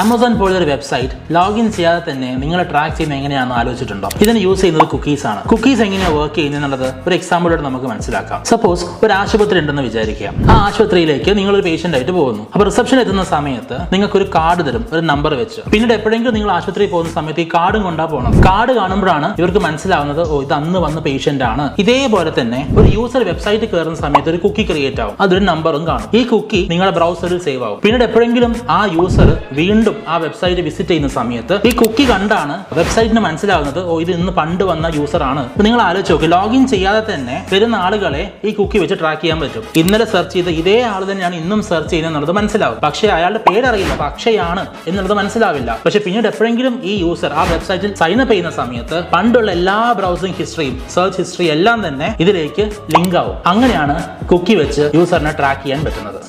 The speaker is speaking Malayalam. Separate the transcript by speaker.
Speaker 1: ആമസോൺ പോലൊരു വെബ്സൈറ്റ് ലോഗിൻ ചെയ്യാതെ തന്നെ നിങ്ങളെ ട്രാക്ക് ചെയ്യുന്നത് എങ്ങനെയാണെന്ന് ആലോചിച്ചിട്ടുണ്ടോ? ഇതിന് യൂസ് ചെയ്യുന്നത് കുക്കീസ് ആണ്. കുക്കീസ് എങ്ങനെയാണ് വർക്ക് ചെയ്യുന്നത് ഒരു എക്സാമ്പിളോട് നമുക്ക് മനസ്സിലാക്കാം. സപ്പോസ് ഒരു ആശുപത്രി ഉണ്ടെന്ന് വിചാരിക്കുക. ആ ആശുപത്രിയിലേക്ക് നിങ്ങൾ ഒരു പേഷ്യന്റ് ആയിട്ട് പോകുന്നു. അപ്പോൾ റിസപ്ഷൻ എത്തുന്ന സമയത്ത് നിങ്ങൾക്ക് ഒരു കാർഡ് തരും ഒരു നമ്പർ വെച്ച്. പിന്നീട് എപ്പോഴെങ്കിലും നിങ്ങൾ ആശുപത്രിയിൽ പോകുന്ന സമയത്ത് ഈ കാർഡും കൊണ്ടാ പോകണം കാർഡ് കാണുമ്പോഴാണ് ഇവർക്ക് മനസ്സിലാവുന്നത് ഓ ഇത് അന്ന് വന്ന പേഷ്യന്റ് ആണ്. ഇതേപോലെ തന്നെ ഒരു യൂസർ വെബ്സൈറ്റ് കയറുന്ന സമയത്ത് ഒരു കുക്കി ക്രിയേറ്റ് ആവും. അതൊരു നമ്പറും കാണും. ഈ കുക്കി നിങ്ങളുടെ ബ്രൗസറിൽ സേവ് ആവും. പിന്നീട് എപ്പോഴെങ്കിലും ആ യൂസർ വീണ്ടും ആ വെബ്സൈറ്റ് വിസിറ്റ് ചെയ്യുന്ന സമയത്ത് ഈ കുക്കി കണ്ടാണ് വെബ്സൈറ്റിന് മനസ്സിലാകുന്നത് ഓ ഇത് ഇന്ന് പണ്ട് വന്ന യൂസർ ആണ്. നിങ്ങൾ ആലോചിച്ച് നോക്കി ലോഗിൻ ചെയ്യാതെ തന്നെ വരുന്ന ആളുകളെ ഈ കുക്കി വെച്ച് ട്രാക്ക് ചെയ്യാൻ പറ്റും. ഇന്നലെ സെർച്ച് ചെയ്ത ഇതേ ആൾ തന്നെയാണ് ഇന്നും സെർച്ച് ചെയ്യുന്നത് എന്നുള്ളത് മനസ്സിലാവും. പക്ഷേ അയാളുടെ പേരറിയില്ല പക്ഷയാണ് എന്നുള്ളത് മനസ്സിലാവില്ല. പക്ഷെ പിന്നീട് എപ്പോഴെങ്കിലും ഈ യൂസർ ആ വെബ്സൈറ്റിൽ സൈൻ അപ്പ് ചെയ്യുന്ന സമയത്ത് പണ്ടുള്ള എല്ലാ ബ്രൗസിംഗ് ഹിസ്റ്ററിയും സെർച്ച് ഹിസ്റ്ററി എല്ലാം തന്നെ ഇതിലേക്ക് ലിങ്ക് ആവും. അങ്ങനെയാണ് കുക്കി വെച്ച് യൂസറിനെ ട്രാക്ക് ചെയ്യാൻ പറ്റുന്നത്.